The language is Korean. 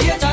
지어져.